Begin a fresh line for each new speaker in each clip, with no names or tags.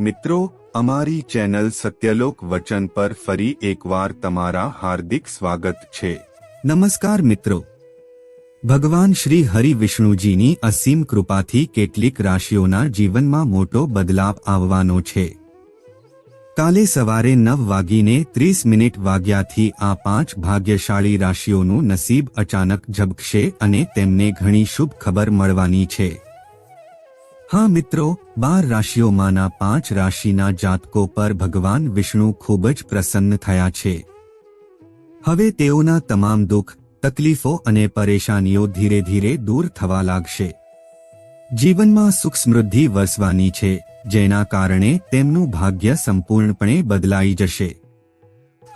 મિત્રો, અમારી ચેનલ સત્યલોક વચન પર ફરી એકવાર તમારા હાર્દિક સ્વાગત છે.
નમસ્કાર મિત્રો. ભગવાન શ્રી હરિ વિષ્ણુજીની અસીમ કૃપાથી કેટલીક રાશિઓના જીવનમાં મોટો બદલાવ આવવાનો છે. કાલે સવારે નવ વાગીને ત્રીસ મિનિટ વાગ્યાથી આ પાંચ ભાગ્યશાળી રાશિઓનું નસીબ અચાનક ઝબકશે અને તેમને ઘણી શુભ ખબર મળવાની છે. હા મિત્રો, બાર રાશિઓમાંના પાંચ રાશિના જાતકો પર ભગવાન વિષ્ણુ ખૂબ જ પ્રસન્ન થયા છે. હવે તેઓના તમામ દુઃખ, તકલીફો અને પરેશાનીઓ ધીરે ધીરે દૂર થવા લાગશે. જીવનમાં સુખ સમૃદ્ધિ વસવાની છે, જેના કારણે તેમનું ભાગ્ય સંપૂર્ણપણે બદલાઈ જશે.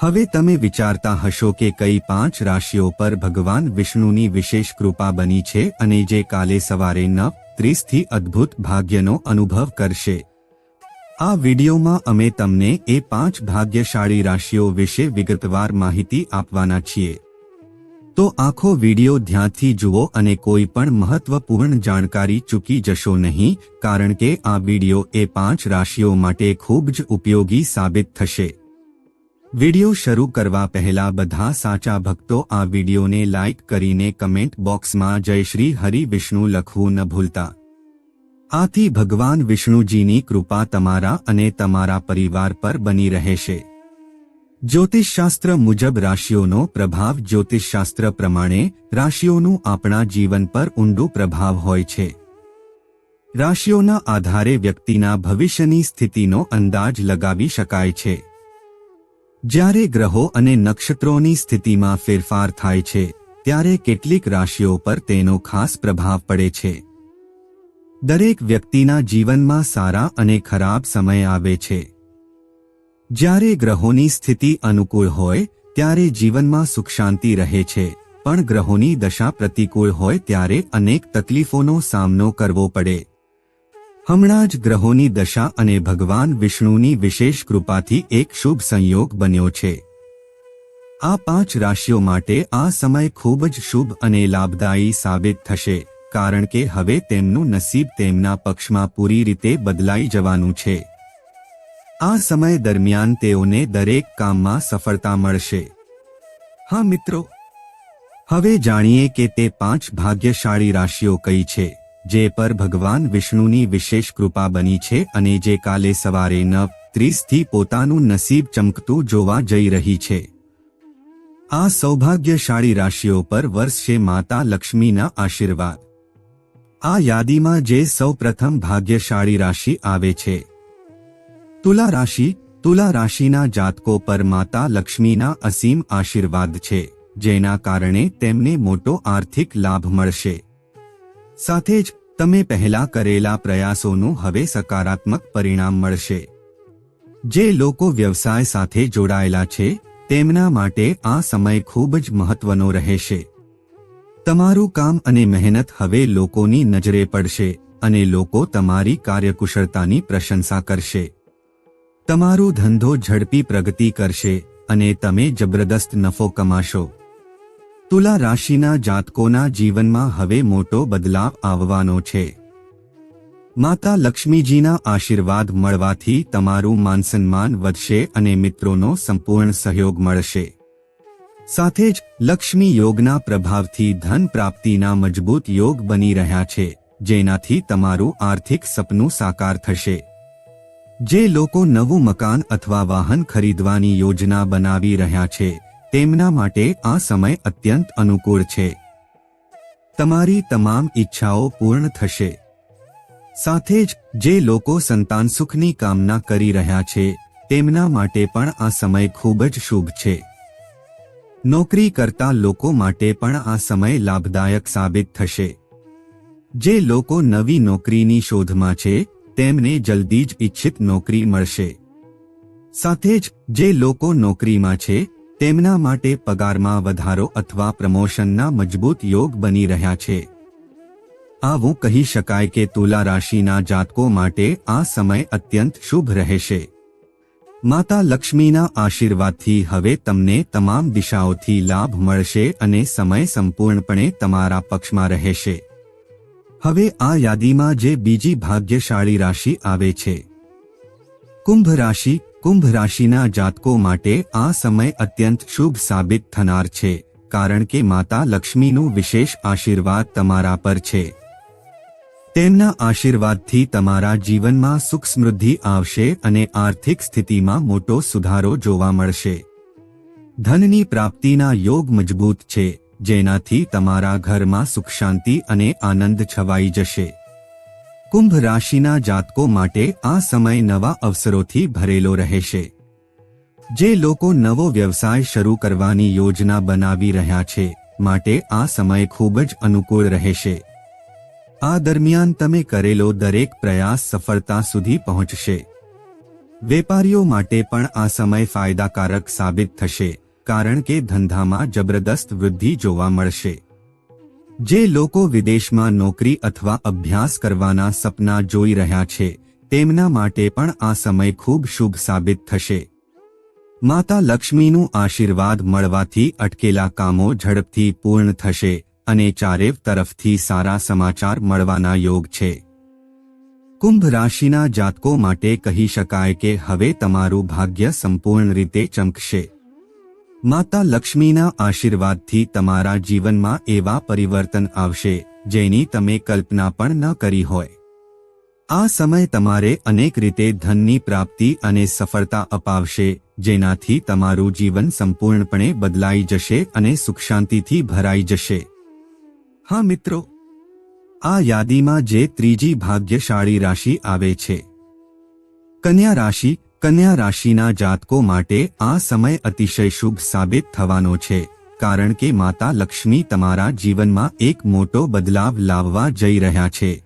હવે તમે વિચારતા હશો કે કઈ પાંચ રાશિઓ પર ભગવાન વિષ્ણુની વિશેષ કૃપા બની છે અને જે કાલે સવારે નવ ત્રીસથી અદ્ભુત ભાગ્યનો અનુભવ કરશે. આ વિડીયોમાં અમે તમને એ પાંચ ભાગ્યશાળી રાશિઓ વિશે વિગતવાર માહિતી આપવાના છીએ. તો આખો વીડિયો ધ્યાનથી જુઓ અને કોઈ પણ મહત્વપૂર્ણ જાણકારી ચૂકી જશો નહીં, કારણ કે આ વીડિયો એ પાંચ રાશિઓ માટે ખૂબ જ ઉપયોગી સાબિત થશે. વીડિયો શરૂ કરવા પહેલા બધા સાચા ભક્તો આ વિડીયોને લાઇક કરીને કમેન્ટ બોક્સમાં જય શ્રી હરિ વિષ્ણુ લખવું ન ભૂલતા. આથી ભગવાન વિષ્ણુજીની કૃપા તમારા અને તમારા પરિવાર પર બની રહેશે. જ્યોતિષશાસ્ત્ર મુજબ રાશિઓનો પ્રભાવ જ્યોતિષશાસ્ત્ર પ્રમાણે રાશિઓનું આપણા જીવન પર ઊંડું પ્રભાવ હોય છે. રાશિઓના આધારે વ્યક્તિના ભવિષ્યની સ્થિતિનો અંદાજ લગાવી શકાય છે. જ્યારે ગ્રહો અને નક્ષત્રોની સ્થિતિમાં ફેરફાર થાય છે, ત્યારે કેટલીક રાશિઓ પર તેનો ખાસ પ્રભાવ પડે છે. દરેક વ્યક્તિના જીવનમાં સારા અને ખરાબ સમય આવે છે. જ્યારે ગ્રહોની સ્થિતિ અનુકૂળ હોય, ત્યારે જીવનમાં સુખ શાંતિ રહે છે, પણ ગ્રહોની દશા પ્રતિકૂળ હોય ત્યારે અનેક તકલીફોનો સામનો કરવો પડે. હમણાં જ ગ્રહોની દશા અને ભગવાન વિષ્ણુની વિશેષ કૃપાથી એક શુભ સંયોગ બન્યો છે. આ પાંચ રાશિઓ માટે આ સમય ખૂબ જ શુભ અને લાભદાયી સાબિત થશે, કારણ કે હવે તેમનું નસીબ તેમના પક્ષમાં પૂરી રીતે બદલાઈ જવાનું છે. આ સમય દરમિયાન તેઓને દરેક કામમાં સફળતા મળશે. હા મિત્રો, હવે જાણીએ કે તે પાંચ ભાગ્યશાળી રાશિઓ કઈ છે. જે પર ભગવાન વિષ્ણુની વિશેષ કૃપા બની છે અને જે કાલે સવારે નવ ત્રીસથી પોતાનું નસીબ ચમકતું જોવા જઈ રહી છે. આ સૌભાગ્યશાળી રાશિઓ પર વર્ષે માતા લક્ષ્મીના આશીર્વાદ. આ યાદીમાં જે સૌ પ્રથમ ભાગ્યશાળી રાશિ આવે છે. તુલા રાશિ, તુલા રાશિના જાતકો પર માતા લક્ષ્મીના અસીમ આશીર્વાદ છે, જેના કારણે તેમને મોટો આર્થિક લાભ મળશે. સાથે જ તમે પહેલા કરેલા પ્રયાસોનું હવે સકારાત્મક પરિણામ મળશે. જે લોકો વ્યવસાય સાથે જોડાયેલા છે, તેમના માટે આ સમય ખૂબ જ મહત્વનો રહેશે. તમારું કામ અને મહેનત હવે લોકોની નજરે પડશે અને લોકો તમારી કાર્યકુશળતાની પ્રશંસા કરશે. તમારો ધંધો ઝડપી પ્રગતિ કરશે અને તમે જબરદસ્ત નફો કમાશો. તુલા રાશિના જાતકોના જીવનમાં હવે મોટો બદલાવ આવવાનો છે. માતા લક્ષ્મીજીના આશીર્વાદ મળવાથી તમારું માનસન્માન વધશે અને મિત્રોનો સંપૂર્ણ સહયોગ મળશે. સાથે જ લક્ષ્મી યોગના પ્રભાવથી ધન પ્રાપ્તિના મજબૂત યોગ બની રહ્યા છે, જેનાથી તમારું આર્થિક સપનું સાકાર થશે. જે લોકો નવું મકાન અથવા વાહન ખરીદવાની યોજના બનાવી રહ્યા છે તેમના માટે આ સમય અત્યંત અનુકૂળ છે. તમારી તમામ ઈચ્છાઓ પૂર્ણ થશે. સાથે જ, જે લોકો સંતાન સુખની કામના કરી રહ્યા છે, તેમના માટે પણ આ સમય ખૂબ જ શુભ છે. નોકરી કરતા લોકો માટે પણ આ સમય લાભદાયક સાબિત થશે. જે લોકો નવી નોકરીની શોધમાં છે, તેમને જલ્દી જ ઇચ્છિત નોકરી મળશે. સાથે જ, જે લોકો નોકરીમાં છે તેમના માટે પગારમાં વધારો અથવા પ્રમોશનના મજબૂત યોગ બની રહ્યા છે. આવું કહી શકાય કે તુલા રાશિના જાતકો માટે આ સમય અત્યંત શુભ રહેશે. માતા લક્ષ્મીના આશીર્વાદથી હવે તમને તમામ દિશાઓથી લાભ મળશે અને સમય સંપૂર્ણપણે તમારા પક્ષમાં રહેશે. હવે આ યાદીમાં જે બીજી ભાગ્યશાળી રાશિ આવે છે. કુંભ રાશિ કુંભ રાશિના જાતકો માટે આ સમય અત્યંત શુભ સાબિત થનાર છે, કારણ કે માતા લક્ષ્મીનું વિશેષ આશીર્વાદ તમારા પર છે. તેમના આશીર્વાદથી તમારા જીવનમાં સુખ સમૃદ્ધિ આવશે અને આર્થિક સ્થિતિમાં મોટો સુધારો જોવા મળશે. ધનની પ્રાપ્તિના યોગ મજબૂત છે, જેનાથી તમારા ઘરમાં સુખ શાંતિ અને આનંદ છવાઈ જશે. કુંભ રાશિના જાતકો માટે આ સમય નવા અવસરોથી ભરેલો રહેશે. જે લોકો નવો વ્યવસાય શરૂ કરવાની યોજના બનાવી રહ્યા છે, માટે આ સમય ખૂબ જ અનુકૂળ રહેશે. આ દરમિયાન તમે કરેલો દરેક પ્રયાસ સફળતા સુધી પહોંચશે. વેપારીઓ માટે પણ આ સમય ફાયદાકારક સાબિત થશે, કારણ કે ધંધામાં જબરદસ્ત વૃદ્ધિ જોવા મળશે. જે લોકો વિદેશમાં નોકરી અથવા અભ્યાસ કરવાના સપના જોઈ રહ્યા છે, તેમના માટે પણ આ સમય ખૂબ શુભ સાબિત થશે. માતા લક્ષ્મીનું આશીર્વાદ મળવાથી અટકેલા કામો ઝડપથી પૂર્ણ થશે અને ચારેવ તરફથી સારા સમાચાર મળવાના યોગ છે. કુંભ રાશિના જાતકો માટે કહી શકાય કે હવે તમારું ભાગ્ય સંપૂર્ણ રીતે ચમકશે. માતા લક્ષ્મીના આશીર્વાદથી તમારા જીવનમાં એવા પરિવર્તન આવશે, જેની તમે કલ્પના પણ ન કરી હોય. આ સમય તમારે અનેક રીતે ધનની પ્રાપ્તિ અને સફળતા અપાવશે, જેનાથી તમારું જીવન સંપૂર્ણપણે બદલાઈ જશે અને સુખ શાંતિથી ભરાઈ જશે. હા મિત્રો, આ યાદીમાં જે ત્રીજી ભાગ્યશાળી રાશિ આવે છે. કન્યા રાશિ કન્યા રાશિના જાતકો માટે આ સમય અતિશય શુભ સાબિત થવાનો છે, કારણ કે માતા લક્ષ્મી તમારા જીવનમાં એક મોટો બદલાવ લાવવા જઈ રહ્યા છે.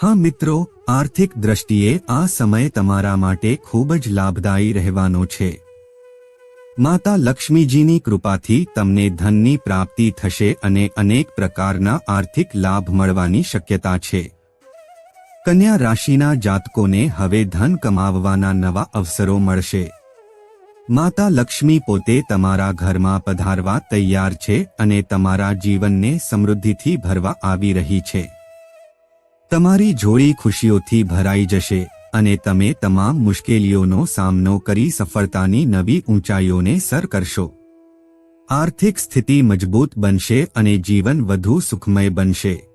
હા મિત્રો, આર્થિક દ્રષ્ટિએ આ સમય તમારા માટે ખૂબ જ લાભદાયી રહેવાનો છે. માતા લક્ષ્મીજીની કૃપાથી તમને ધનની પ્રાપ્તિ થશે અને અનેક પ્રકારના આર્થિક લાભ મળવાની શક્યતા છે. કન્યા રાશિના જાતકોને હવે ધન કમાવવાના નવા અવસરો મળશે. માતા લક્ષ્મી પોતે તમારા ઘરમાં પધારવા તૈયાર છે અને તમારા જીવનને સમૃદ્ધિથી ભરવા આવી રહી છે. તમારી જોડી ખુશીઓથી ભરાઈ જશે અને તમે તમામ મુશ્કેલીઓનો સામનો કરી સફળતાની નવી ઊંચાઈઓને સર કરશો. આર્થિક સ્થિતિ મજબૂત બનશે અને જીવન વધુ સુખમય બનશે.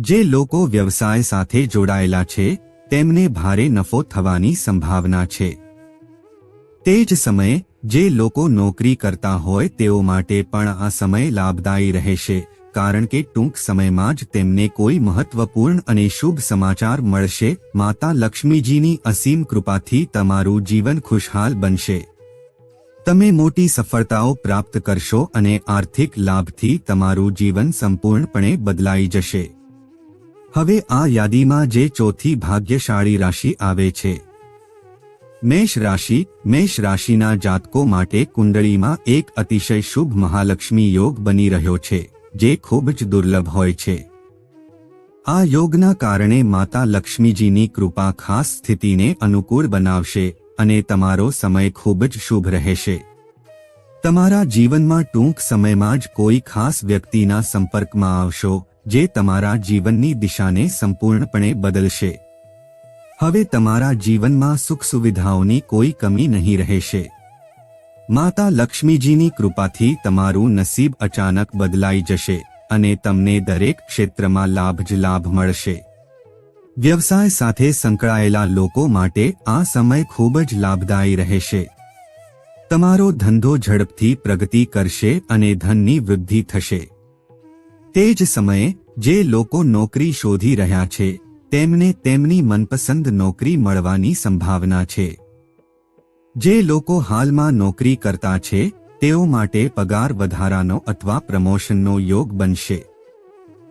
જે લોકો વ્યવસાય સાથે જોડાયેલા છે, તેમને ભારે નફો થવાની સંભાવના છે. તે જ સમયે, જે લોકો નોકરી કરતા હોય તેઓ માટે પણ આ સમય લાભદાયી રહેશે, કારણ કે ટૂંક સમયમાં જ તેમને કોઈ મહત્વપૂર્ણ અને શુભ સમાચાર મળશે. માતા લક્ષ્મીજીની અસીમ કૃપાથી તમારું જીવન ખુશહાલ બનશે. તમે મોટી સફળતાઓ પ્રાપ્ત કરશો અને આર્થિક લાભથી તમારું જીવન સંપૂર્ણપણે બદલાઈ જશે. હવે આ યાદીમાં જે ચોથી ભાગ્યશાળી રાશિ આવે છે. મેષ રાશિ, મેષ રાશિના જાતકો માટે કુંડળીમાં એક અતિશય શુભ મહાલક્ષ્મી યોગ બની રહ્યો છે, જે ખૂબ જ દુર્લભ હોય છે. આ યોગના કારણે માતા લક્ષ્મીજીની કૃપા ખાસ સ્થિતિને અનુકૂળ બનાવશે અને તમારો સમય ખૂબ જ શુભ રહેશે. તમારા જીવનમાં ટૂંક સમયમાં જ કોઈ ખાસ વ્યક્તિના સંપર્કમાં આવશો. જે તમારા જીવનની દિશાને સંપૂર્ણપણે બદલશે. હવે તમારા જીવનમાં સુખ સુવિધાઓની કોઈ કમી નહીં રહેશે. માતા લક્ષ્મીજીની કૃપાથી તમારું નસીબ અચાનક બદલાઈ જશે અને તમને દરેક ક્ષેત્રમાં લાભ જ લાભ મળશે. વ્યવસાય સાથે સંકળાયેલા લોકો માટે આ સમય ખૂબ જ લાભદાયી રહેશે. તમારો ધંધો ઝડપથી પ્રગતિ કરશે અને ધનની વૃદ્ધિ થશે. તે જ સમયે, જે લોકો નોકરી શોધી રહ્યા છે, તેમને તેમની મનપસંદ નોકરી મળવાની સંભાવના છે. જે લોકો હાલમાં નોકરી કરતા છે, તેઓ માટે પગાર વધારાનો અથવા પ્રમોશનનો યોગ બનશે.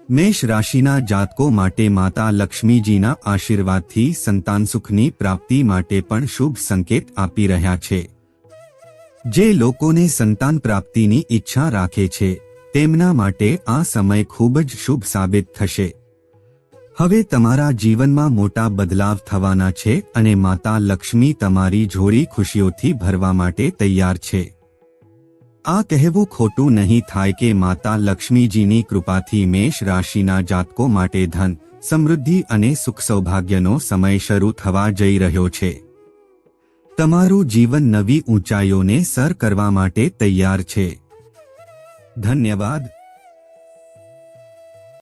મેષ રાશિના જાતકો માટે માતા લક્ષ્મીજીના આશીર્વાદથી સંતાન સુખની પ્રાપ્તિ માટે પણ શુભ સંકેત આપી રહ્યા છે. જે લોકોને સંતાન પ્રાપ્તિની ઈચ્છા રાખે છે તેમના માટે આ સમય ખૂબ જ શુભ સાબિત થશે. હવે તમારા જીવનમાં મોટા બદલાવ થવાના છે અને માતા લક્ષ્મી તમારી જોડી ખુશીઓથી ભરવા માટે તૈયાર છે. આ કહેવું ખોટું નહીં થાય કે માતા લક્ષ્મીજીની કૃપાથી મેષ રાશિના જાતકો માટે ધન, સમૃદ્ધિ અને સુખ સૌભાગ્યનો સમય શરૂ થવા જઈ રહ્યો છે. તમારું જીવન નવી ઊંચાઈઓને સર કરવા માટે તૈયાર છે. ધન્યવાદ